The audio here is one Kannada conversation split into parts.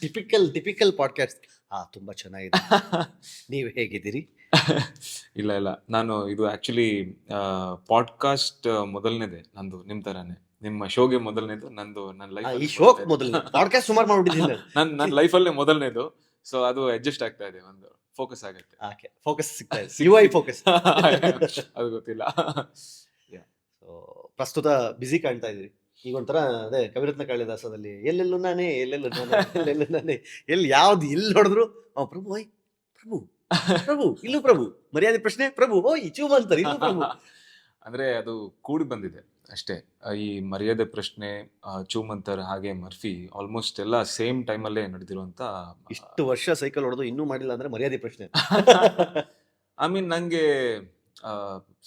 ಟಿಪಿಕಲ್ ಟಿಪಿಕಲ್ ಪಾಡ್ಕಾಸ್ಟ್ ಹಾ ತುಂಬಾ ಚೆನ್ನಾಗಿದೆ. ನೀವು ಹೇಗಿದ್ದೀರಿ? ಇಲ್ಲ ಇಲ್ಲ. ನಾನು ಇದು ಆಕ್ಚುಲಿ ಪಾಡ್ಕಾಸ್ಟ್ ಮೊದಲನೇದೆ ನಂದು ನಿಮ್ ತರಾನೇ. ನಿಮ್ಮ ಶೋಗೆ ಮೊದಲನೇದು ನಂದು ನನ್ನ ಲೈಫ್ ಈ ಶೋಕ್ ಮೊದಲನೇ. ಪಾಡ್ಕಾಸ್ಟ್ ಸುಮಾರು ಮಾಡ್ಬಿಟ್ಟಿದ್ದೀನಿ ನಾನು. ನನ್ನ ಲೈಫ್ ಲೈಫಲ್ಲೇ ಮೊದಲನೇದು. ಸೊ ಅದು ಅಡ್ಜಸ್ಟ್ ಆಗ್ತಾ ಇದೆ ಒಂದು ಫೋಕಸ್ ಆಗುತ್ತೆ. ಓಕೆ ಫೋಕಸ್ ಸಿಗ್ತಾ ಇದೆ. ಯು ಐ ಫೋಕಸ್ ಅದು ಗೊತ್ತಿಲ್ಲ. ಸೊ ಪ್ರಸ್ತುತ ಬ್ಯುಸಿ ಕಾಣ್ತಾ ಇದ್ರಿ ಈಗ ಒಂಥರ ಅದೇ ಕವಿರತ್ನ ಕಾಳಿದಾಸದಲ್ಲಿ ಎಲ್ಲೆಲ್ಲೂ ನಾನೇ ಎಲ್ಲೆಲ್ಲೂ ನಾನೇ ಎಲ್ಲೆಲ್ಲೂ ನಾನೇ ಎಲ್ಲಿ ಯಾವ್ದು ಎಲ್ಲಿ ನೋಡಿದ್ರು ಅವ್ ಪ್ರಭು ಓಯ್ ಪ್ರಭು ಪ್ರಭು ಇಲ್ಲೂ ಪ್ರಭು ಮರ್ಯಾದೆ ಪ್ರಶ್ನೆ ಪ್ರಭು ಓಯ್ ಚೂಮ ಅಂತಾರೆ ಇಲ್ಲೂ ಪ್ರಭು. ಅಂದ್ರೆ ಅದು ಕೂಡಿ ಬಂದಿದೆ ಅಷ್ಟೇ. ಈ ಮರ್ಯಾದೆ ಪ್ರಶ್ನೆ ಚೂಮಂತರ್ ಹಾಗೆ ಮರ್ಫಿ ಆಲ್ಮೋಸ್ಟ್ ಎಲ್ಲ ಸೇಮ್ ಟೈಮಲ್ಲೇ ನಡೆದಿರುವಂತ ಇಷ್ಟು ವರ್ಷ ಸೈಕಲ್ ಹೊಡೆದು ಇನ್ನೂ ಮಾಡಿಲ್ಲ ಅಂದ್ರೆ ಮರ್ಯಾದೆ ಪ್ರಶ್ನೆ. ಐ ಮೀನ್ ನಂಗೆ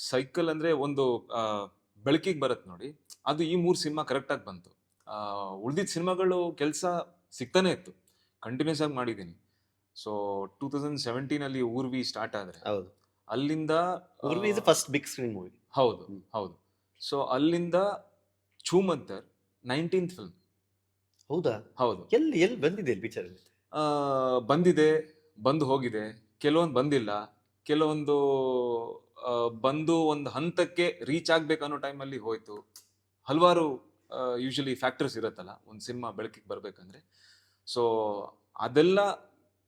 ಸೈಕಲ್ ಅಂದ್ರೆ ಒಂದು ಬೆಳಕಿಗೆ ಬರುತ್ತೆ ನೋಡಿ. ಅದು ಈ ಮೂರು ಸಿನಿಮಾ ಕರೆಕ್ಟಾಗಿ ಬಂತು. ಉಳಿದಿದ್ದ ಸಿನಿಮಾಗಳು ಕೆಲಸ ಸಿಗ್ತಾನೆ ಇತ್ತು. ಕಂಟಿನ್ಯೂಸ್ ಆಗಿ ಮಾಡಿದ್ದೀನಿ. ಸೊ ಟೂ ತೌಸಂಡ್ ಸೆವೆಂಟೀನಲ್ಲಿ ಊರ್ವಿ ಸ್ಟಾರ್ಟ್ ಆದರೆ ಹೌದು. ಅಲ್ಲಿಂದ ಊರ್ವಿ ಇದು is first big screen movie ಹೌದು ಹೌದು. ಸೊ ಅಲ್ಲಿಂದ ಛೂಮಂತರ್ ನೈನ್ಟೀನ್ತ್ ಫಿಲ್ಮ್ ಹೌದಾ? ಹೌದು. ಎಲ್ಲಿ ಎಲ್ಲಿ ಬಂದಿದೆ ಪಿಕ್ಚರ್ ಅಲ್ಲಿ? ಆ, ಬಂದಿದೆ ಬಂದು ಹೋಗಿದೆ. ಕೆಲವೊಂದು ಬಂದಿಲ್ಲ. ಕೆಲವೊಂದು ಬಂದು ಒಂದು ಹಂತಕ್ಕೆ ರೀಚ್ ಆಗ್ಬೇಕನ್ನೋ ಟೈಮಲ್ಲಿ ಹೋಯ್ತು. ಹಲವಾರು ಯೂಶಲಿ ಫ್ಯಾಕ್ಟರ್ಸ್ ಇರುತ್ತಲ್ಲ ಒಂದು ಸಿನಿಮಾ ಬೆಳಕಿಗೆ ಬರ್ಬೇಕಂದ್ರೆ. ಸೊ ಅದೆಲ್ಲ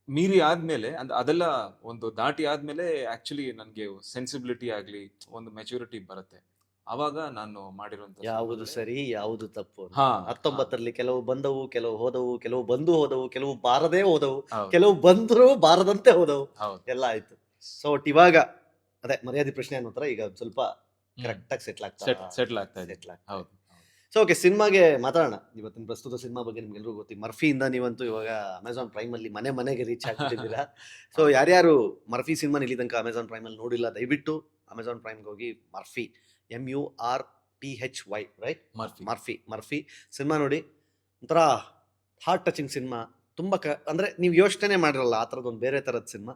ಮೀರಿ ಆದ್ಮೇಲೆ ಅಂದ್ ಅದೆಲ್ಲ ಒಂದು ದಾಟಿ ಆದ್ಮೇಲೆ ಆಕ್ಚುಲಿ ನನಗೆ ಸೆನ್ಸಿಬಿಲಿಟಿ ಆಗಲಿ ಒಂದು ಮೆಚುರಿಟಿ ಬರುತ್ತೆ. ಅವಾಗ ನಾನು ಮಾಡಿರುವಂತ ಯಾವುದು ಸರಿ ಯಾವುದು ತಪ್ಪು ಹತ್ತೊಂಬತ್ತರಲ್ಲಿ ಕೆಲವು ಬಂದವು ಕೆಲವು ಹೋದವು ಕೆಲವು ಬಂದು ಹೋದವು ಕೆಲವು ಬಾರದೇ ಹೋದವು ಕೆಲವು ಬಂದ್ರು ಬಾರದಂತೆ ಹೋದವು. ಹೌದು. ಎಲ್ಲ ಆಯ್ತು. ಸೊ ಇವಾಗ ಅದೇ ಮರ್ಯಾದೆ ಪ್ರಶ್ನೆ ಅನ್ನೋ ಈಗ ಸ್ವಲ್ಪ ಕರೆಕ್ಟ್ ಆಗಿ ಸೆಟ್ಲ್ ಆಗ್ತಾ ಸೆಟ್ ಸೆಟ್ಲ್ ಆಗ್ತಾ ಇದೆ. ಸೆಟ್ಲ್ ಆಗ್ತಾ ಹೌದು. ಸೊ ಓಕೆ ಸಿನಿಮಾಗೆ ಮಾತಾಡೋಣ. ಇವತ್ತಿನ ಪ್ರಸ್ತುತ ಸಿನಿಮಾ ಬಗ್ಗೆ ನಿಮ್ಗೆಲ್ರಿಗೂ ಗೊತ್ತಿ ಮರ್ಫಿಯಿಂದ ನೀವಂತೂ ಇವಾಗ ಅಮೆಝಾನ್ ಪ್ರೈಮ್ ಅಲ್ಲಿ ಮನೆ ಮನೆಗೆ ರೀಚ್ ಆಗ್ಬಿಟ್ಟಿದ್ದೀರಾ. ಸೊ ಯಾರ್ಯಾರು ಮರ್ಫಿ ಸಿನಿಮಾ ಇಲ್ಲಿ ತನಕ ಅಮೆಝಾನ್ ಪ್ರೈಮ್ ಅಲ್ಲಿ ನೋಡಿಲ್ಲ ದಯವಿಟ್ಟು ಅಮೆಝಾನ್ ಪ್ರೈಮ್ಗೆ ಹೋಗಿ Murphy M U R P H Y right Murphy. Murphy Murphy. Cinema ನೋಡಿ ಒಂಥರ ಹಾರ್ಟ್ ಟಚಿಂಗ್ ಸಿನಿಮಾ. ತುಂಬ ಕ ಅಂದರೆ ನೀವು ಯೋಚನೆ ಮಾಡಿರಲ್ಲ ಆ ಥರದ್ದು ಒಂದು ಬೇರೆ ಥರದ ಸಿನಿಮಾ.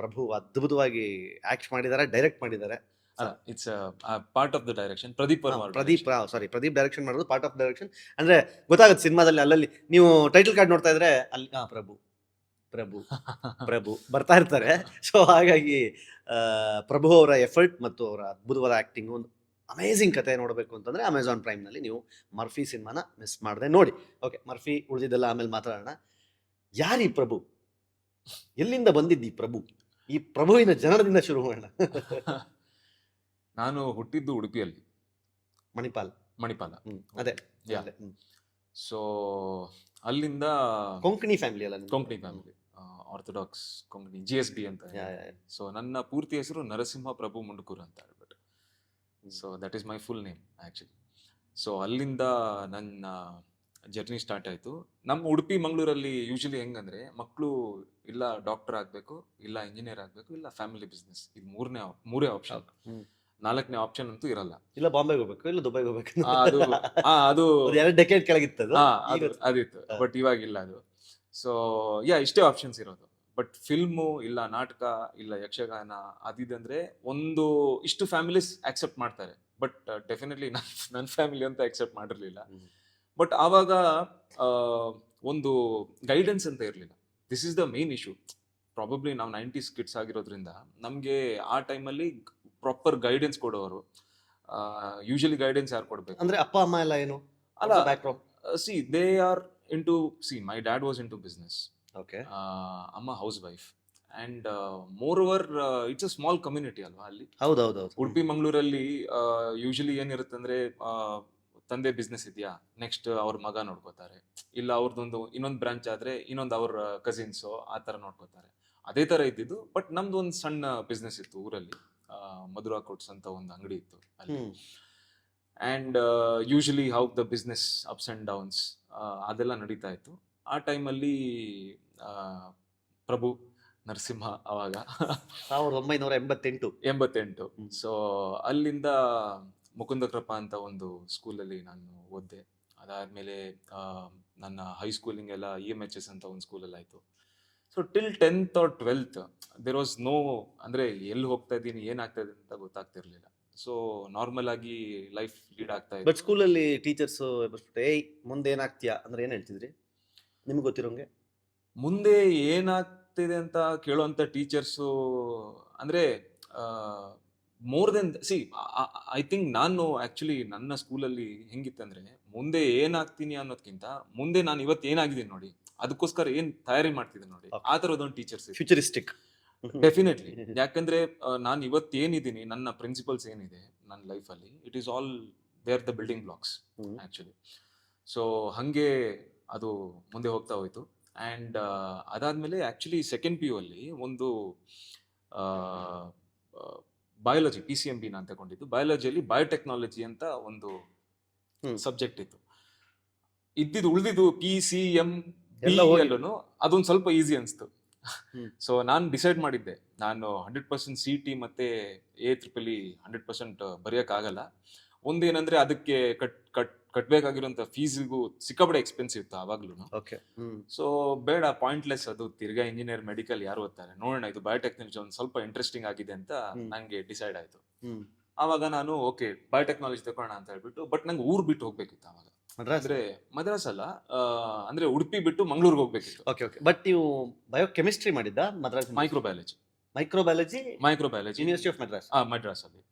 ಪ್ರಭು ಅದ್ಭುತವಾಗಿ ಆಕ್ಟ್ ಮಾಡಿದ್ದಾರೆ ಡೈರೆಕ್ಟ್ ಮಾಡಿದ್ದಾರೆ. It's part of the direction Pradeep Pradeep sorry Pradeep direction ಮಾಡೋದು ಪಾರ್ಟ್ ಆಫ್ ಡೈರೆಕ್ಷನ್ ಅಂದ್ರೆ ಗೊತ್ತಾಗುತ್ತೆ ಸಿನಿಮಾದಲ್ಲಿ ಅಲ್ಲಲ್ಲಿ ನೀವು ಟೈಟಲ್ ಕಾರ್ಡ್ ನೋಡ್ತಾ ಇದ್ರೆ ಅಲ್ಲಿ ಹಾ ಪ್ರಭು ಪ್ರಭು ಪ್ರಭು ಬರ್ತಾ ಇರ್ತಾರೆ. ಸೊ ಹಾಗಾಗಿ ಪ್ರಭು ಅವರ ಎಫರ್ಟ್ ಮತ್ತು ಅವರ ಅದ್ಭುತವಾದ ಆಕ್ಟಿಂಗ್ ಒಂದು ಅಮೇಝಿಂಗ್ ಕತೆ ನೋಡಬೇಕು ಅಂತಂದ್ರೆ ಅಮೆಝಾನ್ ಪ್ರೈಮ್ನಲ್ಲಿ ನೀವು ಮರ್ಫಿ ಸಿನಿಮಾನ ಮಿಸ್ ಮಾಡದೆ ನೋಡಿ. ಓಕೆ ಮರ್ಫಿ ಉಳಿದಿದ್ದೆಲ್ಲ ಆಮೇಲೆ ಮಾತಾಡೋಣ. ಯಾರೀ ಪ್ರಭು? ಎಲ್ಲಿಂದ ಬಂದಿದ್ದಿ ಪ್ರಭು? ಈ ಪ್ರಭುವಿನ ಜನನದಿಂದ ಶುರು ಮಾಡೋಣ. ನಾನು ಹುಟ್ಟಿದ್ದು ಉಡುಪಿಯಲ್ಲಿ. ಮಣಿಪಾಲ್. ಮಣಿಪಾಲ. ಅದೇ. ಹ್ಮ್. ಸೊ ಅಲ್ಲಿಂದ ಕೊಂಕಣಿ ಫ್ಯಾಮಿಲಿ ಅಲ್ಲ ನಿಮ್ದು? Konkani family orthodox Konkani G S B ಅಂತ ಯಾ, ಯಾ, ಯಾ. ಸೊ ನನ್ನ ಪೂರ್ತಿ ಹೆಸರು ನರಸಿಂಹ ಪ್ರಭು ಮುಂಡುಕೂರು ಅಂತ ಹೇಳ್ಬಿಟ್ಟು. So that is my full name actually so ಅಲ್ಲಿಂದ ನನ್ನ ಜರ್ನಿ ಸ್ಟಾರ್ಟ್ ಆಯಿತು. ನಮ್ಮ ಉಡುಪಿ ಮಂಗಳೂರಲ್ಲಿ ಯೂಶಲಿ ಹೆಂಗಂದ್ರೆ ಮಕ್ಕಳು ಇಲ್ಲ ಡಾಕ್ಟರ್ ಆಗಬೇಕು ಇಲ್ಲ ಇಂಜಿನಿಯರ್ ಆಗಬೇಕು ಇಲ್ಲ ಫ್ಯಾಮಿಲಿ ಬಿಸ್ನೆಸ್ ಇದು ಮೂರನೇ ಮೂರೇ ಆಪ್ಷನ್ ನಾಲ್ಕನೇ ಆಪ್ಷನ್ ಅಂತೂ ಇರಲ್ಲ. ಇಲ್ಲ ಬಾಂಬೆಗೆ ಹೋಗ್ಬೇಕು ಇಲ್ಲ ದುಬೈಗೆ ಹೋಗ್ಬೇಕು. ಅದು ಅದು ಎರಡು ಡೆಕೆಟ್ ಕೆಳಗಿತ್ತು ಅದು. ಅದು ಅದಿತ್ತು ಬಟ್ ಬಟ್ ಇವಾಗಿಲ್ಲ ಅದು. ಸೊ ಯಾ ಇಷ್ಟೇ ಆಪ್ಷನ್ಸ್ ಇರೋದು. ಬಟ್ ಫಿಲ್ಮು ಇಲ್ಲ ನಾಟಕ ಇಲ್ಲ ಯಕ್ಷಗಾನ ಅದಿದಂದ್ರೆ ಒಂದು ಇಷ್ಟು ಫ್ಯಾಮಿಲೀಸ್ ಆಕ್ಸೆಪ್ಟ್ ಮಾಡ್ತಾರೆ. ಬಟ್ ಡೆಫಿನೆಟ್ಲಿ ನನ್ನ ಫ್ಯಾಮಿಲಿ ಅಂತ ಆಕ್ಸೆಪ್ಟ್ ಮಾಡಿರ್ಲಿಲ್ಲ. ಬಟ್ ಆವಾಗ ಒಂದು ಗೈಡೆನ್ಸ್ ಅಂತ ಇರಲಿಲ್ಲ. This is the main issue probably ನಾವು ನೈಂಟೀಸ್ ಕಿಡ್ಸ್ ಆಗಿರೋದ್ರಿಂದ ನಮಗೆ ಆ ಟೈಮಲ್ಲಿ ಪ್ರಾಪರ್ ಗೈಡೆನ್ಸ್ ಕೊಡೋರು ಯೂಶಲಿ ಗೈಡೆನ್ಸ್ ಯಾರು ಕೊಡಬೇಕು? ಅಂದ್ರೆ ಅಪ್ಪ ಅಮ್ಮ ಎಲ್ಲ ಏನು? ಅಲ್ಲ see they are into see my dad was into business okay ಅಮ್ಮ housewife and moreover it's a small community ಅಲ್ವಾ ಅಲ್ಲಿ? ಹೌದೌದು ಉಡುಪಿ ಮಂಗಳೂರಲ್ಲಿ ಯೂಶಲಿ ಏನಿರುತ್ತೆ ಅಂದ್ರೆ ತಂದೆ ಬಿಸ್ನೆಸ್ ಇದೆಯಾ? ನೆಕ್ಸ್ಟ್ ಅವ್ರ ಮಗ ನೋಡ್ಕೋತಾರೆ. ಇಲ್ಲ ಅವ್ರದ್ದೊಂದು ಇನ್ನೊಂದು ಬ್ರಾಂಚ್ ಆದ್ರೆ ಇನ್ನೊಂದು ಅವ್ರ ಕಸಿನ್ಸು ಆ ಥರ ನೋಡ್ಕೋತಾರೆ. ಅದೇ ಥರ ಇದ್ದಿದ್ದು ಬಟ್ ನಮ್ದು ಒಂದು ಸಣ್ಣ ಬಿಸ್ನೆಸ್ ಇತ್ತು ಊರಲ್ಲಿ. ಮಧುರಾ ಕೋಟ್ಸ್ ಅಂತ ಒಂದು ಅಂಗಡಿ ಇತ್ತು ಅಲ್ಲಿ. And and usually how the business ups and downs ಅದೆಲ್ಲ ನಡೀತಾ ಇತ್ತು. ಆ ಟೈಮಲ್ಲಿ ಪ್ರಭು ನರಸಿಂಹ ಅವಾಗ ಸಾವಿರದ ಒಂಬೈನೂರ ಎಂಬತ್ತೆಂಟು. ಎಂಬತ್ತೆಂಟು. ಸೊ ಅಲ್ಲಿಂದ ಮುಕುಂದ ಕೃಪಾ ಅಂತ ಒಂದು ಸ್ಕೂಲಲ್ಲಿ ನಾನು ಓದಿದೆ. ಅದಾದಮೇಲೆ ನನ್ನ ಹೈಸ್ಕೂಲಿಂಗ್ ಎಲ್ಲ ಇ ಎಂ ಎಚ್ ಎಸ್ ಅಂತ ಒಂದು ಸ್ಕೂಲಲ್ಲಿ ಆಯಿತು. So till tenth or twelfth there was no ಅಂದರೆ ಎಲ್ಲಿ ಹೋಗ್ತಾ ಇದ್ದೀನಿ ಏನಾಗ್ತಾ ಇದೆ ಅಂತ ಗೊತ್ತಾಗ್ತಿರ್ಲಿಲ್ಲ. ಸೊ ನಾರ್ಮಲ್ ಆಗಿ ಲೈಫ್ ಲೀಡ್ ಆಗ್ತಾ ಬಟ್ ಇತ್ತು ಸ್ಕೂಲಲ್ಲಿ ಟೀಚರ್ಸ್ ಏಯ್ ಮುಂದೆ ಏನಾಗ್ತೀಯಾ ಅಂದ್ರೆ ಏನು ಹೇಳ್ತಿದ್ರಿ? ನಿಮ್ಗೆ ಗೊತ್ತಿರೋಂಗೆ ಮುಂದೆ ಏನಾಗ್ತಿದೆ ಅಂತ ಕೇಳುವಂಥ ಟೀಚರ್ಸು ಅಂದ್ರೆ more than see I think ನಾನು ಆಕ್ಚುಲಿ ನನ್ನ ಸ್ಕೂಲಲ್ಲಿ ಹೆಂಗಿತ್ತಂದ್ರೆ ಮುಂದೆ ಏನಾಗ್ತೀನಿ ಅನ್ನೋದ್ಕಿಂತ ಮುಂದೆ ನಾನು ಇವತ್ತು ಏನಾಗಿದ್ದೀನಿ ನೋಡಿ ಅದಕ್ಕೋಸ್ಕರ ಏನ್ ತಯಾರಿ ಮಾಡ್ತಿದ್ದೀನಿ ನೋಡಿ ಆ ಥರದೊಂದು ಟೀಚರ್ಸ್ ಫ್ಯೂಚರಿಸ್ಟಿಕ್ ಡೆಫಿನೆಟ್ಲಿ ಯಾಕಂದ್ರೆ ನಾನು ಇವತ್ತು ಏನಿದ್ದೀನಿ ನನ್ನ ಪ್ರಿನ್ಸಿಪಲ್ಸ್ ಏನಿದೆ ನನ್ನ ಲೈಫಲ್ಲಿ it is all they are the building blocks actually actually so ಹಾಗೆ ಅದು ಮುಂದೆ ಹೋಗ್ತಾ ಹೋಯ್ತು. ಆ್ಯಂಡ್ ಅದಾದಮೇಲೆ ಆ್ಯಕ್ಚುಲಿ ಸೆಕೆಂಡ್ ಪಿ ಯು ಅಲ್ಲಿ ಒಂದು biology P C M B ನಾನು ತಗೊಂಡಿದ್ದು. ಬಯಾಲಜಿಯಲ್ಲಿ ಬಯೋಟೆಕ್ನಾಲಜಿ ಅಂತ ಒಂದು ಸಬ್ಜೆಕ್ಟ್ ಇತ್ತು. ಇದ್ದಿದ್ದು ಉಳಿದಿದ್ದು ಪಿ ಸಿ ಎಂ ಎಲ್ಲ ಅದೊಂದು ಸ್ವಲ್ಪ ಈಸಿ ಅನಿಸ್ತು. ಸೊ ನಾನು ಡಿಸೈಡ್ ಮಾಡಿದ್ದೆ. ನಾನು ಹಂಡ್ರೆಡ್ ಪರ್ಸೆಂಟ್ ಸಿ ಟಿ ಮತ್ತೆ ಎ ತ್ರಿಪಲಿ ಹಂಡ್ರೆಡ್ ಪರ್ಸೆಂಟ್ ಬರೆಯೋಕ್ಕಾಗಲ್ಲ. ಒಂದೇನಂದ್ರೆ ಅದಕ್ಕೆ ಕಟ್ ಕಟ್ ಕಟ್ಬೇಕಾಗಿರೋಂಥ ಫೀಸಿಗೂ ಸಿಕ್ಕಾಪಡೆ ಎಕ್ಸ್ಪೆನ್ಸಿವ್ ಇತ್ತು ಆವಾಗ್ಲೂ ಓಕೆ ಸೊ ಬೇಡ ಪಾಯಿಂಟ್ಲೆಸ್ ಅದು. ತಿರ್ಗಾ ಇಂಜಿನಿಯರ್ ಮೆಡಿಕಲ್ ಯಾರು ಓದ್ತಾರೆ? ನೋಡೋಣ ಇದು ಬಯೋಟೆಕ್ನಾಲಜಿ ಒಂದು ಸ್ವಲ್ಪ ಇಂಟ್ರೆಸ್ಟಿಂಗ್ ಆಗಿದೆ ಅಂತ. ನಂಗೆ ಡಿಸೈಡ್ ಆಯ್ತು. ಅವಾಗ ಆವಾಗ ನಾನು ಓಕೆ ಬಯೋಟೆಕ್ನಾಲಜಿ ತಗೋಣ ಅಂತ ಹೇಳ್ಬಿಟ್ಟು ಬಟ್ ನಂಗೆ ಊರ್ ಬಿಟ್ಟು ಹೋಗ್ಬೇಕಿತ್ತು ಆವಾಗ. ಮದ್ರಾಸ್? ಅಂದ್ರೆ ಮದ್ರಾಸ್ ಅಲ್ಲ ಆ, ಅಂದ್ರೆ ಉಡುಪಿ ಬಿಟ್ಟು ಮಂಗಳೂರಿಗೆ ಹೋಗ್ಬೇಕಿತ್ತು. ಓಕೆ ಓಕೆ ಬಟ್ ನೀವು ಬಯೋ ಕೆಮಿಸ್ಟ್ರಿ ಮಾಡಿದ್ದ Madras microbiology microbiology microbiology university of Madras ಆ ಮದ್ರಾಸ್ ಅಲ್ಲಿ.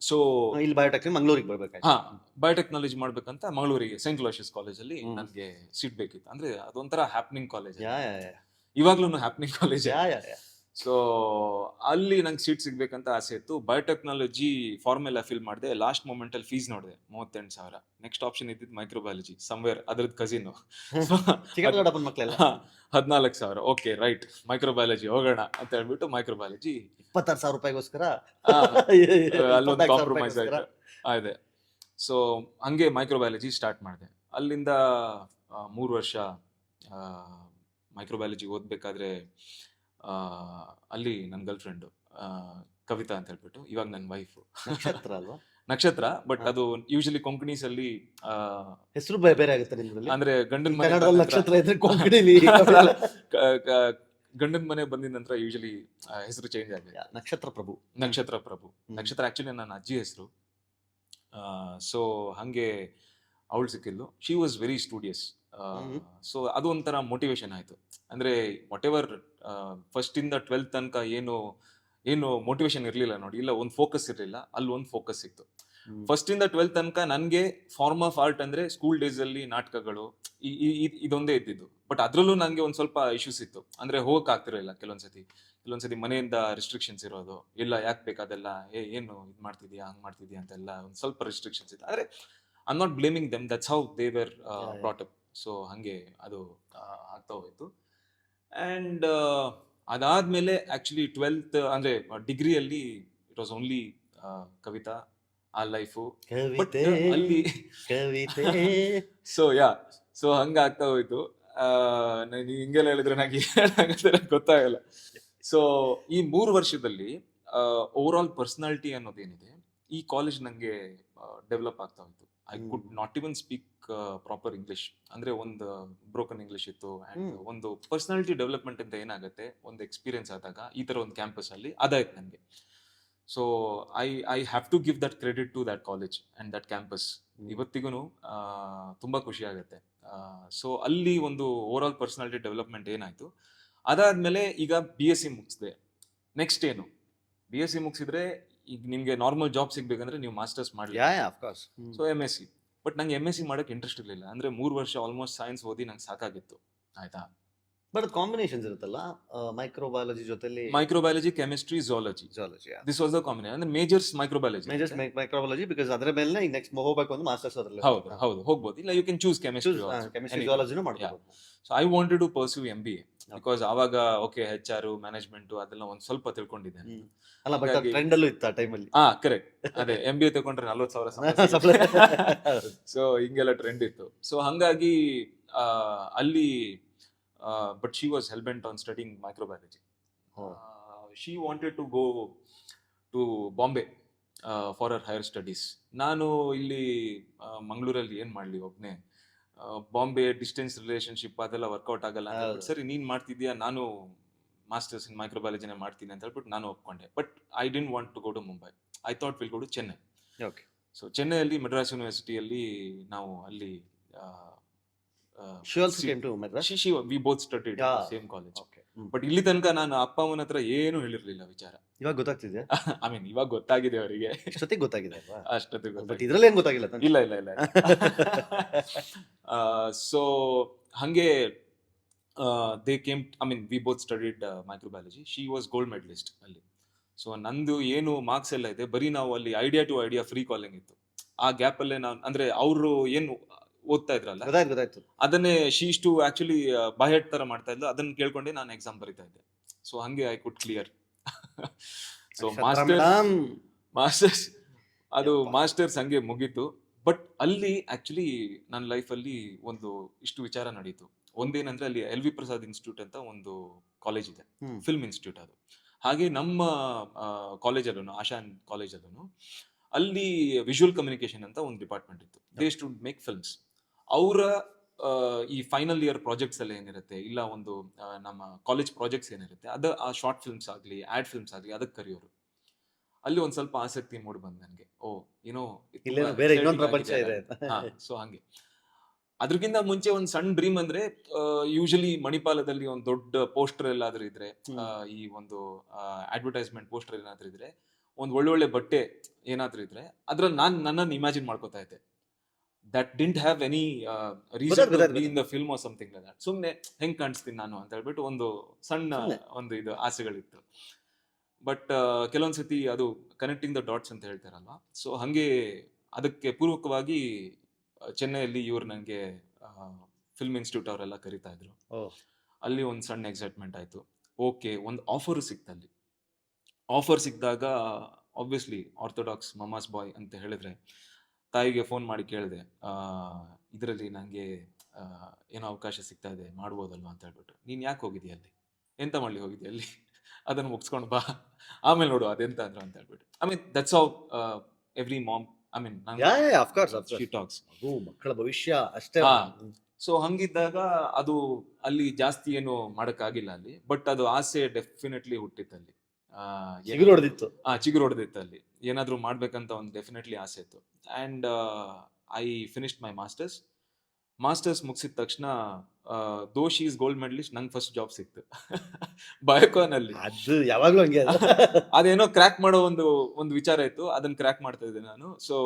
ಸೊ ಇಲ್ಲಿ ಬಯೋಟೆಕ್ ಮಂಗಳೂರಿಗೆ ಬರ್ಬೇಕು ಹಾ ಬಯೋಟೆಕ್ನಾಲಜಿ ಮಾಡ್ಬೇಕಂತ ಮಂಗಳೂರಿಗೆ ಸೆಂಟ್ ಲೋಷಿಯಸ್ ಕಾಲೇಜಲ್ಲಿ ಅಲ್ಲಿ ನನಗೆ ಸೀಟ್ ಬೇಕಿತ್ತು. ಅಂದ್ರೆ ಅದೊಂಥರ happening college yeah yeah yeah. ಇವಾಗ್ಲೂ happening college yeah yeah yeah. So ಅಲ್ಲಿ ನಂಗೆ ಸೀಟ್ ಸಿಗ್ಬೇಕಂತ ಆಸೆ ಇತ್ತು. ಬಯೋಟೆಕ್ನಾಲಜಿ ಫಾರ್ಮೆಲ್ಲ ಫಿಲ್ ಮಾಡಿದೆ ಲಾಸ್ಟ್ ಮೂಮೆಂಟ್ ಅಲ್ಲಿ ಫೀಸ್ ನೋಡಿದೆ ಮೂವತ್ತೆಂಟು ಸಾವಿರ. ನೆಕ್ಸ್ಟ್ ಆಪ್ಷನ್ ಇದ್ದಿದ್ದು ಮೈಕ್ರೋಬಯಾಲಜಿ ಸಮ್ವೇರ್ ಅದ್ರದ್ದು ಕಸಿನ್ ಹದಿನಾಲ್ಕು ಸಾವಿರ. ಓಕೆ ರೈಟ್ ಮೈಕ್ರೋಬಯಾಲಜಿ ಹೋಗೋಣ ಅಂತ ಹೇಳ್ಬಿಟ್ಟು ಮೈಕ್ರೋಬಯಾಲಜಿ ಇಪ್ಪತ್ತಾರು ಸಾವಿರ ರೂಪಾಯಿಗೋಸ್ಕರ? ಅಲ್ಲೊಂದು ಕಾಂಪ್ರಮೈಸ್ ಆಯ್ತು. ಆಯ್ತು ಸೊ ಹಂಗೆ ಮೈಕ್ರೋಬಯಾಲಜಿ ಸ್ಟಾರ್ಟ್ ಮಾಡಿದೆ. ಅಲ್ಲಿಂದ ಮೂರು ವರ್ಷ ಮೈಕ್ರೋಬಯಾಲಜಿ ಓದ್ಬೇಕಾದ್ರೆ ಅಲ್ಲಿ ನನ್ನ ಗರ್ಲ್ ಫ್ರೆಂಡ್ ಕವಿತಾ ಅಂತ ಹೇಳ್ಬಿಟ್ಟು ಇವಾಗ ನನ್ನ ವೈಫ್ ನಕ್ಷತ್ರ ಅಲ್ವಾ? ನಕ್ಷತ್ರ ಬಟ್ ಅದು ಯೂಶಲಿ ಕೊಂಕಣೀಸ್ ಅಲ್ಲಿ ಹೆಸರು ಬೇರೆ ಆಗುತ್ತೆ ನಿಮ್ದ್ರಲ್ಲಿ? ಅಂದ್ರೆ ಗಂಡನ ಮನೆ ನಕ್ಷತ್ರ ಇದ್ರೆ ಕೊಂಕಣಿಲಿ ಗಂಡನ ಮನೆ ಬಂದಿದ ನಂತರ ಯೂಶಲಿ ಹೆಸರು ಚೇಂಜ್ ಆಗಿದೆ. ನಕ್ಷತ್ರ ಪ್ರಭು. ನಕ್ಷತ್ರ ಪ್ರಭು. ನಕ್ಷತ್ರ ಆಕ್ಚುಲಿ ನನ್ನ ಅಜ್ಜಿ ಹೆಸರು. ಸೊ ಹಂಗೆ ಅವಳು ಸಿಕ್ಕಿದ್ಲು she was very studious. So ಅದು ಒಂಥರ ಮೋಟಿವೇಶನ್ ಆಯ್ತು. ಅಂದ್ರೆ ವಾಟ್ ಎವರ್ ಫಸ್ಟ್ ಇಂದ ಟ್ವೆಲ್ತ್ ತನಕ ಏನು ಏನು ಮೋಟಿವೇಶನ್ ಇರಲಿಲ್ಲ ನೋಡಿ ಇಲ್ಲ ಒಂದು ಫೋಕಸ್ ಇರಲಿಲ್ಲ ಅಲ್ಲಿ ಒಂದು ಫೋಕಸ್ ಇತ್ತು. ಫಸ್ಟ್ ಇಂದ ಟ್ವೆಲ್ತ್ ತನಕ ನನಗೆ ಫಾರ್ಮ್ ಆಫ್ ಆರ್ಟ್ ಅಂದ್ರೆ ಸ್ಕೂಲ್ ಡೇಸ್ ಅಲ್ಲಿ ನಾಟಕಗಳು ಇದೊಂದೇ ಇದ್ದಿದ್ದು. ಬಟ್ ಅದ್ರಲ್ಲೂ ನನಗೆ ಒಂದು ಸ್ವಲ್ಪ ಇಶ್ಯೂಸ್ ಇತ್ತು. ಅಂದ್ರೆ ಹೋಗಕ್ ಆಗ್ತಿರಲಿಲ್ಲ ಕೆಲವೊಂದ್ಸತಿ. ಕೆಲವೊಂದ್ಸತಿ ಮನೆಯಿಂದ ರಿಸ್ಟ್ರಿಕ್ಷನ್ಸ್ ಇರೋದು. ಇಲ್ಲ ಯಾಕೆ ಬೇಕಾದೆಲ್ಲ ಏ ಏನು ಇದು ಮಾಡ್ತಿದ್ಯಾ? ಹಂಗ್ ಮಾಡ್ತಿದ್ಯಾ ಅಂತೆಲ್ಲ ಒಂದು ಸ್ವಲ್ಪ ರಿಸ್ಟ್ರಿಕ್ಷನ್ಸ್ ಇತ್ತು. ಆದ್ರೆ I not blaming them that's how they were. Brought up so ಹಂಗೆ ಅದು ಆಗ್ತಾ ಹೋಯ್ತು. ಅಂಡ್ ಅದಾದಮೇಲೆ ಆ್ಯಕ್ಚುಲಿ ಟ್ವೆಲ್ತ್ ಅಂದ್ರೆ ಡಿಗ್ರಿಯಲ್ಲಿ ಇಟ್ ವಾಸ್ ಓನ್ಲಿ ಕವಿತಾ ಆ ಲೈಫು ಅಲ್ಲಿ ಕವಿತೆ. ಸೊ ಯಾ ಸೊ ಹಂಗೆ ಆಗ್ತಾ ಹೋಯ್ತು. ನೀವು ಹಿಂಗೆಲ್ಲ ಹೇಳಿದ್ರೆ ನನಗೆ ಗೊತ್ತಾಗಲ್ಲ. ಸೊ ಈ ಮೂರು ವರ್ಷದಲ್ಲಿ ಓವರ್ ಆಲ್ ಪರ್ಸನಾಲಿಟಿ ಅನ್ನೋದೇನಿದೆ ಈ ಕಾಲೇಜ್ ನನಗೆ ಡೆವಲಪ್ ಆಗ್ತಾ ಹೋಯ್ತು. I could. Not even speak proper English ಅಂದ್ರೆ ಒಂದು ಬ್ರೋಕನ್ ಇಂಗ್ಲಿಷ್ ಇತ್ತು ಅಂಡ್. ಒಂದು ಪರ್ಸನಾಲಿಟಿ ಡೆವಲಪ್ಮೆಂಟ್ ಅಂತ ಏನಾಗುತ್ತೆ ಒಂದು ಎಕ್ಸ್ಪೀರಿಯನ್ಸ್ ಆದಾಗ ಈ ತರ ಒಂದು ಕ್ಯಾಂಪಸ್ ಅಲ್ಲಿ ಅದಾಯ್ತು ನನಗೆ so I I have to give that credit to that college and that campus ಇವತ್ತಿಗೂ ತುಂಬಾ ಖುಷಿ ಆಗುತ್ತೆ. ಸೊ ಅಲ್ಲಿ ಒಂದು ಓವರ್ ಆಲ್ ಪರ್ಸನಾಲಿಟಿ ಡೆವಲಪ್ಮೆಂಟ್ ಏನಾಯ್ತು ಅದಾದ್ಮೇಲೆ ಈಗ ಬಿ ಎಸ್ ಸಿ ಮುಗಿಸಿದೆ. ನೆಕ್ಸ್ಟ್ ಏನು? ಬಿ ಎಸ್ ಸಿ ಮುಗಿಸಿದ್ರೆ ಈಗ ನಿಮಗೆ ನಾರ್ಮಲ್ ಜಾಬ್ ಸಿಗ್ಬೇಕಂದ್ರೆ ನೀವು ಮಾಸ್ಟರ್ಸ್ ಮಾಡಲಿ. Yeah of course so M S C but ನಂಗೆ ಎಂ ಎಸ್ ಸಿ ಮಾಡಕ್ಕೆ ಇಂಟ್ರೆಸ್ಟ್ ಇರಲಿಲ್ಲ. ಅಂದ್ರೆ ಮೂರು ವರ್ಷ ಆಲ್ಮೋಸ್ಟ್ ಸೈನ್ಸ್ ಓದಿ ನಂಗೆ ಸಾಕಾಗಿತ್ತು. ಆಯ್ತಾ? ಬಟ್ ಕಾಂಬಿನೇಷನ್ಸ್ ಇರುತ್ತಲ್ಲ ಮೈಕ್ರೋಬಯಾಲಜಿ ಜೊತೆಲಿ microbiology chemistry zoology geology this was the combination ಅಂದ್ರೆ majors microbiology majors microbiology because ಅದರ ಮೇಲೆ ಈಗ ನೆಕ್ಸ್ಟ್ ಹೋಗಬೇಕು ಅಂದ್ರೆ ಮಾಸ್ಟರ್ಸ್ ಅದರಲ್ಲಿ. ಹೌದು ಹೌದು. ಹೋಗ್ಬೋದು. ಇಲ್ಲ you can choose chemistry chemistry ಜಿಯಾಲಜಿನೂ ಮಾಡ್ಬೋದು so I wanted to pursue M B A because ಅವಾಗ ಓಕೆ ಹೆಚ್ ಆರ್ ಮ್ಯಾನೇಜ್ಮೆಂಟ್ ಅದೆಲ್ಲ ಒಂದ್ ಸ್ವಲ್ಪ ತಿಳ್ಕೊಂಡಿದ್ದೆ ಅಲ್ಲ ಬಟ್ ಟ್ರೆಂಡ್ ಅಲ್ಲೂ ಇತ್ತು ಆ ಟೈಮಲ್ಲಿ ಹಾ ಕರೆಕ್ಟ್ ಅದೇ ಎಂ ಬಿ ಎ ತಗೊಂಡ್ರೆ ನಲ್ವತ್ತು ಸಾವಿರ ಸೊ ಹಿಂಗೆಲ್ಲ ಟ್ರೆಂಡ್ ಇತ್ತು. ಸೊ ಹಂಗಾಗಿ ಅಲ್ಲಿ but she was hellbent on studying microbiology. She wanted to go to Bombay for our higher studies ನಾನು ಇಲ್ಲಿ ಮಂಗಳೂರಲ್ಲಿ ಏನ್ ಮಾಡ್ಲಿ ಒಬ್ನೇ ಆ, ಬಾಂಬೆ ಡಿಸ್ಟೆನ್ಸ್ ರಿಲೇಶನ್ಶಿಪ್ ಅದೆಲ್ಲ ವರ್ಕೌಟ್ ಆಗಲ್ಲ ಅಂತ ಹೇಳ್ಬಿಟ್ಟು, ಸರಿ ನೀನ್ ಮಾಡ್ತಿದ್ಯಾ? ನಾನು ಮಾಸ್ಟರ್ಸ್ ಇನ್ ಮೈಕ್ರೋಬಯಾಲಜಿನೇ ಮಾಡ್ತೀನಿ ಅಂತ ಹೇಳ್ಬಿಟ್ಟು ನಾನು ಒಪ್ಕೊಂಡೆ. But I didn't want to go to Mumbai I thought will go to Chennai okay so ಚೆನ್ನೈಯಲ್ಲಿ Madras ಯೂನಿವರ್ಸಿಟಿಯಲ್ಲಿ ನಾವು ಅಲ್ಲಿ to Madras? We both studied Yeah. Same college Okay. But ಇಲ್ಲಿ ತನಕ ನಾನು ಅಪ್ಪ ಅಮ್ಮನ ಹತ್ರ ಏನು ಹೇಳಿರ್ಲಿಲ್ಲ ವಿಚಾರ. ಇವಾಗ ಗೊತ್ತಾಗ್ತಿದೆ ಐ ಮೀನ್ ಇವಾಗ ಗೊತ್ತಾಗಿದೆ ಅವರಿಗೆ. ಇಷ್ಟೊತ್ತಿಗೆ ಗೊತ್ತಾಗಿದೆ ಅಷ್ಟೊತ್ತಿಗೆ ಬಟ್. ಇದ್ರಲ್ಲಿ ಏನ್ ಗೊತ್ತಾಗಿಲ್ಲ ತಾನೆ? ಇಲ್ಲ ಇಲ್ಲ ಇಲ್ಲ ಸೊ ಹಂಗೆ they came I mean we both studied microbiology she was gold medallist ಅಲ್ಲಿ. ಸೊ ನಂದು ಏನು ಮಾರ್ಕ್ಸ್ ಎಲ್ಲ ಇದೆ ಬರೀ ನಾವು ಅಲ್ಲಿ Idea to Idea free calling ಇತ್ತು. ಆ ಗ್ಯಾಪ್ ಅಲ್ಲೇ ನಾನು ಅಂದ್ರೆ ಅವರು ಏನು ಓದ್ತಾ ಇದ್ರಲ್ಲ? ಗೊತ್ತಾಯ್ತು ಗೊತ್ತಾಯ್ತು. ಅದನ್ನೇ ಶೀಸ್ ಟು ಆಕ್ಚುಲಿ ಬಾಯ್ ತರ ಮಾಡ್ತಾ ಇದ್ಲು. ಅದನ್ನ ಕೇಳ್ಕೊಂಡೆ ನಾನು ಎಕ್ಸಾಮ್ ಬರಿತಾ ಇದ್ದೆ. ಸೊ ಹಂಗೆ I could clear so master masters ಅದು ಮಾಸ್ಟರ್ಸ್ ಹಂಗೆ ಮುಗೀತು. ಬಟ್ ಅಲ್ಲಿ ಆಕ್ಚುಲಿ ನನ್ನ ಲೈಫಲ್ಲಿ ಒಂದು ಇಷ್ಟು ವಿಚಾರ ನಡೀತು. ಒಂದೇನಂದ್ರೆ ಅಲ್ಲಿ ಎಲ್ ವಿ ಪ್ರಸಾದ್ ಇನ್ಸ್ಟಿಟ್ಯೂಟ್ ಅಂತ ಒಂದು ಕಾಲೇಜ್ ಇದೆ. ಫಿಲ್ಮ್ ಇನ್ಸ್ಟಿಟ್ಯೂಟ್ ಅದು. ಹಾಗೆ ನಮ್ಮ ಕಾಲೇಜಲ್ಲೂ ಆಶಾನ್ ಕಾಲೇಜ್ ಕಾಲೇಜಲ್ಲೂ ಅಲ್ಲಿ ವಿಜುವಲ್ ಕಮ್ಯುನಿಕೇಶನ್ ಅಂತ ಒಂದು ಡಿಪಾರ್ಟ್ಮೆಂಟ್ ಇತ್ತು. ದೇ ಟು ಮೇಕ್ ಫಿಲ್ಮ್ಸ್ ಅವರ ಈ ಫೈನಲ್ ಇಯರ್ ಪ್ರಾಜೆಕ್ಟ್ಸ್ ಎಲ್ಲ ಏನಿರುತ್ತೆ ಇಲ್ಲ ಒಂದು ನಮ್ಮ ಕಾಲೇಜ್ ಪ್ರಾಜೆಕ್ಟ್ಸ್ ಏನಿರುತ್ತೆ ಅದು ಆ ಶಾರ್ಟ್ ಫಿಲ್ಮ್ಸ್ ಆಗಲಿ ಆಡ್ ಫಿಲ್ಮ್ಸ್ ಆಗಲಿ ಅದಕ್ಕೆ ಕರೆಯೋರು. ಅಲ್ಲಿ ಒಂದ್ ಸ್ವಲ್ಪ ಆಸಕ್ತಿ ಮೂಡ್ ಬಂದ್ ನನಗೆ. ಓ ಏನೋ ಇಲ್ಲೇನೋ ಬೇರೆ ಇನ್ನೊಂದು ಪ್ರಪಂಚ ಇದೆ ಸೊ ಹಂಗೆ. ಅದ್ರಕ್ಕಿಂತ ಮುಂಚೆ ಒಂದು ಸಣ್ಣ ಡ್ರೀಮ್ ಅಂದ್ರೆ ಯೂಶಲಿ ಮಣಿಪಾಲದಲ್ಲಿ ಒಂದು ದೊಡ್ಡ ಪೋಸ್ಟರ್ ಎಲ್ಲಾದ್ರೂ ಇದ್ರೆ. ಈ ಒಂದು ಅಡ್ವರ್ಟೈಸ್ಮೆಂಟ್ ಪೋಸ್ಟರ್ ಏನಾದ್ರೂ ಇದ್ರೆ ಒಂದ್ ಒಳ್ಳೊಳ್ಳೆ ಬಟ್ಟೆ ಏನಾದ್ರೂ ಇದ್ರೆ ಅದ್ರಲ್ಲಿ ನಾನ್ ನನ್ನನ್ನು ಇಮ್ಯಾಜಿನ್ ಮಾಡ್ಕೋತಾ ಇದ್ದೆ. That didn't have any reason in the film or something like that ಸುಮ್ನೆ ಹೆಂಗ್ ಕಾಣಿಸ್ತೀನಿ ನಾನು ಅಂತ ಹೇಳ್ಬಿಟ್ಟು ಒಂದು ಸಣ್ಣ. ಒಂದು ಇದು ಆಸೆಗಳಿತ್ತು. ಬಟ್ ಕೆಲವೊಂದ್ಸತಿ ಅದು ಕನೆಕ್ಟಿಂಗ್ ದ ಡಾಟ್ಸ್ ಅಂತ ಹೇಳ್ತಾರಲ್ವ? ಸೊ ಹಂಗೆ ಅದಕ್ಕೆ ಪೂರ್ವಕವಾಗಿ ಚೆನ್ನೈಯಲ್ಲಿ ಇವ್ರು ನನಗೆ ಫಿಲ್ಮ್ ಇನ್ಸ್ಟಿಟ್ಯೂಟ್ ಅವರೆಲ್ಲ ಕರಿತಾ ಇದ್ರು. ಅಲ್ಲಿ ಒಂದು ಸಣ್ಣ ಎಕ್ಸೈಟ್ಮೆಂಟ್ ಆಯಿತು. ಓಕೆ ಒಂದು ಆಫರ್ ಸಿಕ್ತಲ್ಲಿ ಆಫರ್ ಸಿಕ್ಕಿದಾಗ ಆಬ್ವಿಯಸ್ಲಿ ಆರ್ಥೋಡಾಕ್ಸ್ ಮಮಾಸ್ ಬಾಯ್ ಅಂತ ಹೇಳಿದ್ರೆ ತಾಯಿಗೆ ಫೋನ್ ಮಾಡಿ ಕೇಳಿದೆ ಇದರಲ್ಲಿ ನನಗೆ ಏನೋ ಅವಕಾಶ ಸಿಗ್ತಾ ಇದೆ ಮಾಡ್ಬೋದಲ್ವಾ? ಅಂತ ಹೇಳ್ಬಿಟ್ಟು ನೀನು ಯಾಕೆ ಹೋಗಿದ್ಯಾ ಅಲ್ಲಿ? ಎಂತ ಮಾಡ್ಲಿ ಹೋಗಿದ್ದೀಯ ಅಲ್ಲಿ? ಅದನ್ನು ಮುಗಿಸ್ಕೊಂಡು ಬಾ. ಆಮೇಲೆ ನೋಡು ಅದೆಂತ ಅಂದ್ರು ಅಂತ ಹೇಳ್ಬಿಟ್ಟು I mean that's of every mom I mean talks ಮಕ್ಕಳ ಭವಿಷ್ಯ ಅಷ್ಟೇ. ಸೊ ಹಂಗಿದ್ದಾಗ ಅದು ಅಲ್ಲಿ ಜಾಸ್ತಿ ಏನು ಮಾಡೋಕ್ಕಾಗಿಲ್ಲ ಅಲ್ಲಿ ಬಟ್ ಅದು ಆಸೆ ಡೆಫಿನೆಟ್ಲಿ ಹುಟ್ಟಿತ್ತು ಅಲ್ಲಿ ಸಿಗುರು ಹೊಡೆದಿತ್ತು ಆ ಚಿಗುರು ಹೊಡೆದಿತ್ತು ಅಲ್ಲಿ. ಏನಾದ್ರೂ ಮಾಡ್ಬೇಕಂತ ಒಂದು ಡೆಫಿನೆಟ್ಲಿ ಆಸೆ ಇತ್ತು. And I finished my masters masters ಮುಗಿಸಿದ ತಕ್ಷಣ ದೋಶ್ ಈಸ್ ಗೋಲ್ಡ್ ಮೆಡಲಿಸ್ಟ್ ನಂಗೆ ಫಸ್ಟ್ ಜಾಬ್ ಸಿಕ್ತು. ಬಯೋಕಾನ್ ಅಲ್ಲಿ. ಅದು ಯಾವಾಗಲೂ ಹಂಗೆ ಅದೇನೋ ಕ್ರ್ಯಾಕ್ ಮಾಡೋ ಒಂದು ಒಂದು ವಿಚಾರ ಇತ್ತು. ಅದನ್ನ ಕ್ರ್ಯಾಕ್ ಮಾಡ್ತಾ ಇದ್ದೆ ನಾನು. ಸೊ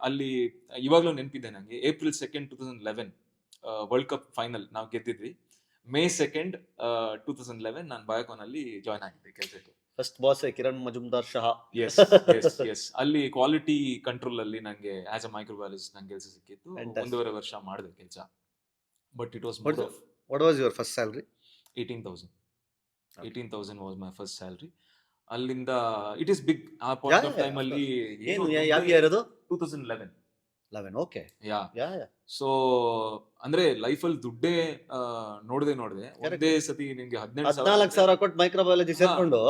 ಅಲ್ಲಿ ಇವಾಗಲೂ ನೆನಪಿದೆ ನನಗೆ April second two thousand eleven world cup final ನಾವು ಗೆದ್ದಿದ್ವಿ. May second two thousand eleven ನಾನು ಬಯೋಕಾನ್ ಅಲ್ಲಿ ಜಾಯ್ನ್ ಆಗಿದ್ದೆ ಕೆಲಸಕ್ಕೆ first boss Kiran Mazumdar Shaw. Yes yes yes ಅಲ್ಲಿ ಕ್ವಾಲಿಟಿ ಕಂಟ್ರೋಲ್ ಅಲ್ಲಿ ನಂಗೆ ಆಸ್ ಅ ಮೈಕ್ರೋಬಯಾಲಜಿಸ್ಟ್ ನಂಗೆ ಕೆಲಸ ಸಿಕ್ಕಿತ್ತು. Fantastic. ಒಂದೂವರೆ ವರ್ಷ ಮಾಡಿದೆ ಕೆಲಸ. But it was but what was your first salary eighteen thousand. Eighteen thousand was my first salary ಅಲ್ಲಿಂದ ಇಟ್ ಇಸ್ ಬಿಗ್ ಆ ಪಾಯಿಂಟ್ ಆಫ್ ಟೈಮ್ ಅಲ್ಲಿ ಏನು ಯಾವ ಇಯರ್ ಅದು? Two thousand eleven eleven okay yeah yeah yeah so ಅಂದ್ರೆ ಲೈಫ್ ದುಡ್ಡೇ ಆ, ನೋಡದೆ ನೋಡ್ದೆ. ಒಂದೇ ಸತಿ ನಿಮ್ಗೆ ಹದಿನೆಂಟು ಹದಿನಾಲ್ಕು ಸಾವಿರ ಕೊಟ್ಟು ಮೈಕ್ರೋಬಯಾಲಜಿ ಸೇರ್ಕೊಂಡು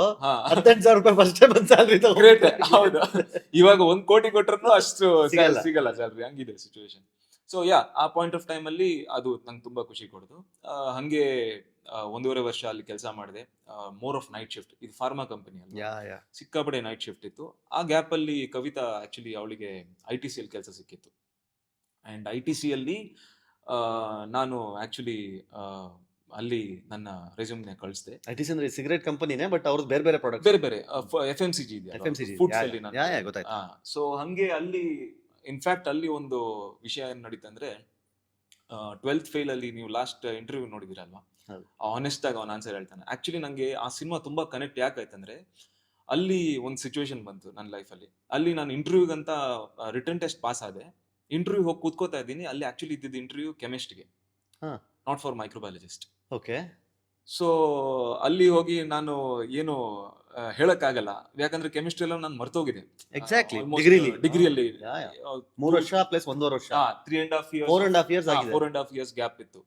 ಹದಿನೆಂಟು ಸಾವಿರ ರೂಪಾಯಿ ಫಸ್ಟ್ ಬಂದ್ ಸ್ಯಾಲ್ರಿ Great. ಹೌದು. ಇವಾಗ ಒಂದ್ ಕೋಟಿ ಕೊಟ್ರು ಅಷ್ಟು ಸಿಗಲ್ಲ. ಸ್ಯಾಲ್ರಿ ಹಂಗಿದೆ ಸಿಚುವೇಶನ್ ಸೊ ಯಾ ಆ ಪಾಯಿಂಟ್ ಆಫ್ ಟೈಮ್ ಅಲ್ಲಿ ಅದು ನಂಗೆ ತುಂಬಾ ಖುಷಿ ಕೊಡ್ತು. ಹಂಗೆ ಒಂದೂವರೆ ವರ್ಷ ಅಲ್ಲಿ ಕೆಲಸ ಮಾಡಿದೆ. ಮೋರ್ ಆಫ್ ನೈಟ್ ಶಿಫ್ಟ್ ಇದು ಫಾರ್ಮಾ ಕಂಪನಿ ಅಲ್ಲಿ ಸಿಕ್ಕಾಪಡೆ ನೈಟ್ ಶಿಫ್ಟ್ ಇತ್ತು. ಆ ಗ್ಯಾಪ್ ಅಲ್ಲಿ ಕವಿತಾ ಆಕ್ಚುಲಿ ಅವಳಿಗೆ ಐ ಟಿ ಸಿ ಅಲ್ಲಿ ಕೆಲಸ ಸಿಕ್ಕಿತ್ತು. ಅಂಡ್ ಐ ಟಿ ಸಿ ಅಲ್ಲಿ ನಾನು ಆಕ್ಚುಲಿ ಅಲ್ಲಿ ನನ್ನ ರೆಸ್ಯೂಮ್ನೆ ಕಳಿಸಿದೆ. ಐ ಟಿ ಸಿ ಅಂದ್ರೆ ಸಿಗರೇಟ್ ಕಂಪನಿನೇ ಬಟ್ ಅವ್ರದ್ದು ಬೇರೆ ಬೇರೆ ಪ್ರಾಡಕ್ಟ್ ಬೇರೆ ಬೇರೆ. ಎಫ್ ಎಂ ಸಿ ಜಿ ಇದೆ ಎಫ್ ಎಂ ಸಿ ಜಿ ಹಂಗೆ ಅಲ್ಲಿ ಇನ್ಫ್ಯಾಕ್ಟ್ ಅಲ್ಲಿ ಒಂದು ವಿಷಯ ಏನ್ ನಡೀತಂದ್ರೆ ಟ್ವೆಲ್ತ್ ಫೇಲ್ ಅಲ್ಲಿ ನೀವು ಲಾಸ್ಟ್ ಇಂಟರ್ವ್ಯೂ ನೋಡಿದಿರಲ್ವಾ. ಆನೆಸ್ಟ್ ಆಗಿ ಅವ್ನು ಆನ್ಸರ್ ಹೇಳ್ತಾನೆ. ಆಕ್ಚುಲಿ ನಂಗೆ ಆ ಸಿನಿಮಾ ತುಂಬಾ ಕನೆಕ್ಟ್ ಯಾಕಾಯ್ತಂದ್ರೆ ಅಲ್ಲಿ ಒಂದು ಸಿಚುವೇಶನ್ ಬಂತು ನನ್ನ ಲೈಫಲ್ಲಿ ಅಲ್ಲಿ. ನಾನು ಇಂಟರ್ವ್ಯೂಗಂತ ರಿಟರ್ನ್ ಟೆಸ್ಟ್ ಪಾಸ್ ಆದೆ. ಇಂಟರ್ವ್ಯೂ ಹೋಗಿ ಕೂತ್ಕೋತಾ ಇದ್ದೀನಿ. ಅಲ್ಲಿ ಆಕ್ಚುಲಿ ಇದ್ದಿದ್ದ ಇಂಟರ್ವ್ಯೂ ಕೆಮಿಸ್ಟ್ಗೆ ಹಾ. Not for microbiologist okay so ಅಲ್ಲಿ ಹೋಗಿ ನಾನು ಏನು ಹೇಳಕ್ ಹೇಳಕ್ಕಾಗಲ್ಲ. ಯಾಕಂದ್ರೆ ಕೆಮಿಸ್ಟ್ರಿ ಎಲ್ಲ ನಾನು ಮರ್ತೋಗಿದೆ. ಎಕ್ಸಾಕ್ಟ್ಲಿ ಡಿಗ್ರಿಲಿ ಡಿಗ್ರಿಯಲ್ಲಿ ಮೂರು ವರ್ಷ ಪ್ಲಸ್ ಒಂದೂವರೆ ವರ್ಷ. Three and half year four and half years four and half years gap ಇತ್ತು.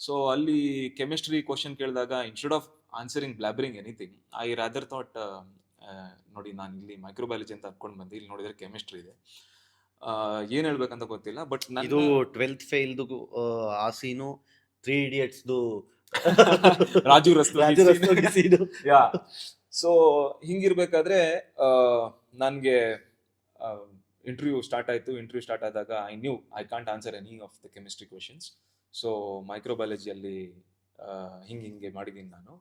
ಸೊ ಅಲ್ಲಿ ಕೆಮಿಸ್ಟ್ರಿ ಕ್ವಶನ್ ಕೇಳಿದಾಗ instead of answering blabbering anything I rather thought ನೋಡಿ ನಾನು ಇಲ್ಲಿ ಮೈಕ್ರೋಬಯಾಲಜಿ ಅಂತ ಅನ್ಕೊಂಡ್ ಬಂದೆ ಇಲ್ಲಿ ನೋಡಿದ್ರೆ ಕೆಮಿಸ್ಟ್ರಿ ಇದೆ. ಏನ್ ಹೇಳ್ಬೇಕಂತ ಗೊತ್ತಿಲ್ಲ ಬಟ್ ಇದು ಟ್ವೆಲ್ತ್ ಫೇಲ್ದು ಆ ಸೀನು ತ್ರೀ ಇಡಿಯಟ್ಸ್ದು ರಾಜು ರಸ್ತೆ ಯಾ ಸೊ ಹಿಂಗಿರ್ಬೇಕಾದ್ರೆ ನನಗೆ ಇಂಟರ್ವ್ಯೂ ಸ್ಟಾರ್ಟ್ ಆಯ್ತು. ಇಂಟರ್ವ್ಯೂ ಸ್ಟಾರ್ಟ್ ಆದಾಗ I knew I can't answer any of the chemistry questions so ಮೈಕ್ರೋಬಯಾಲಜಿಯಲ್ಲಿ ಹಿಂಗೆ ಹಿಂಗೆ ಮಾಡಿದ್ದೀನಿ ನಾನು.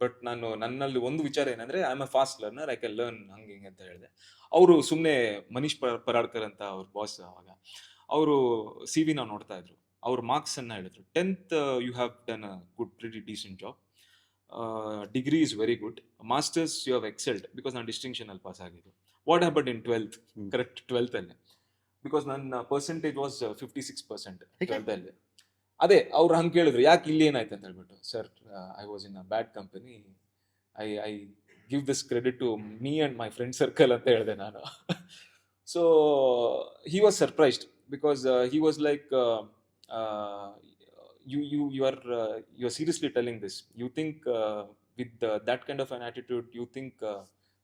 ಬಟ್ ನಾನು ನನ್ನಲ್ಲಿ ಒಂದು ವಿಚಾರ ಏನಂದ್ರೆ I am a fast learner I can learn ಹಂಗೆ ಹಿಂಗೆ ಅಂತ ಹೇಳಿದೆ. ಅವರು ಸುಮ್ಮನೆ ಮನೀಶ್ ಪರಾಡ್ಕರ್ ಅಂತ ಅವ್ರ ಬಾಸ್ ಅವಾಗ ಅವರು ಸಿ ವಿ ನಾವು ನೋಡ್ತಾ ಇದ್ರು. ಅವ್ರ ಮಾರ್ಕ್ಸ್ ಅನ್ನ ಹೇಳಿದ್ರು. Tenth you have done a good pretty decent job degree is very good masters you have excelled because ನಾನು ಡಿಸ್ಟಿಂಕ್ಷನ್ ಅಲ್ಲಿ ಪಾಸ್ ಆಗಿದ್ದು. What happen in twelfth. Correct twelfth ಅಲ್ಲಿ. ಬಿಕಾಸ್ ನನ್ನ percentage was fifty six percent ಹೇಗೆ? ಅದೇ, ಅವ್ರು ಹಂಗೆ ಕೇಳಿದ್ರು, ಯಾಕೆ ಇಲ್ಲಿ ಏನಾಯ್ತು ಅಂತ ಹೇಳ್ಬಿಟ್ಟು, sir I was in a bad company I I give this credit to me and my friend circle ಅಂತ ಹೇಳಿದೆ ನಾನು. So he was surprised because he was like you you you are you are seriously telling this you think with that kind of an attitude you think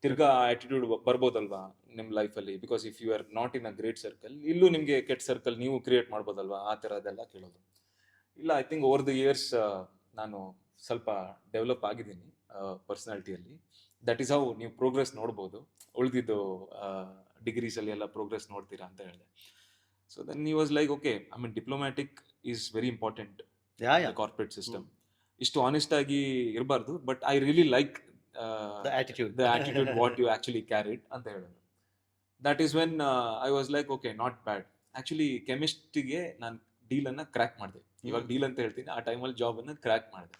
ತಿರ್ಗಾ ಆಟಿಟ್ಯೂಡ್ ಬರ್ಬೋದಲ್ವಾ ನಿಮ್ಮ ಲೈಫಲ್ಲಿ because if you are not in a great circle ಇಲ್ಲೂ ನಿಮಗೆ ಕೆಟ್ಟ ಸರ್ಕಲ್ ನೀವು ಕ್ರಿಯೇಟ್ ಮಾಡ್ಬೋದಲ್ವಾ? ಆ ಥರದ್ದೆಲ್ಲ ಕೇಳೋದು. ಇಲ್ಲ I think over the years ನಾನು ಸ್ವಲ್ಪ ಡೆವಲಪ್ ಆಗಿದ್ದೀನಿ ಪರ್ಸನಾಲಿಟಿಯಲ್ಲಿ ದಟ್ ಈಸ್ ಹೌ ನೀವು ಪ್ರೋಗ್ರೆಸ್ ನೋಡ್ಬೋದು. ಉಳಿದಿದ್ದು ಡಿಗ್ರೀಸಲ್ಲಿ ಎಲ್ಲ ಪ್ರೋಗ್ರೆಸ್ ನೋಡ್ತೀರಾ ಅಂತ ಹೇಳಿದೆ. So then he was like okay I mean diplomatic is very important corporate system ಇಷ್ಟು ಆನೆಸ್ಟ್ ಆಗಿ ಇರಬಾರ್ದು but I really like the attitude what you actually carried ಅಂತ ಹೇಳಿದ್ರು. That is when I was like okay not bad actually ಕೆಮಿಸ್ಟ್ರಿಗೆ ನಾನು ಡೀಲನ್ನು ಅನ್ನ ಕ್ರ್ಯಾಕ್ ಮಾಡಿದೆ. ಇವಾಗ. ಡೀಲ್ ಅಂತ ಹೇಳ್ತೀನಿ ಆ ಟೈಮಲ್ಲಿ ಜಾಬ್ ಅನ್ನ ಕ್ರ್ಯಾಕ್ ಮಾಡಿದೆ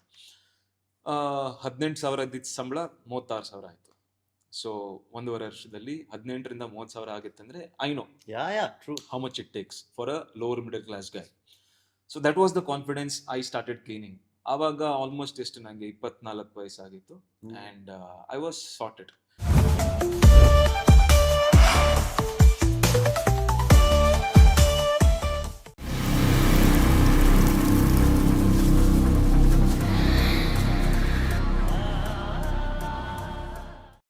ಹದಿನೆಂಟು ಸಾವಿರ ಇದ್ದಿದ್ದ ಸಂಬಳ ಮೂವತ್ತಾರು ಸಾವಿರ ಆಯಿತು ಸೊ ಒಂದೂವರೆ ವರ್ಷದಲ್ಲಿ ಹದಿನೆಂಟರಿಂದ ಮೂವತ್ತು ಸಾವಿರ ಆಗಿತ್ತಂದ್ರೆ I know yeah yeah true how much it takes for a lower middle class guy. So that was the confidence I started cleaning ಆವಾಗ ಆಲ್ಮೋಸ್ಟ್ ಎಷ್ಟು ನನಗೆ ಇಪ್ಪತ್ನಾಲ್ಕು ವಯಸ್ಸಾಗಿತ್ತು. And I was sorted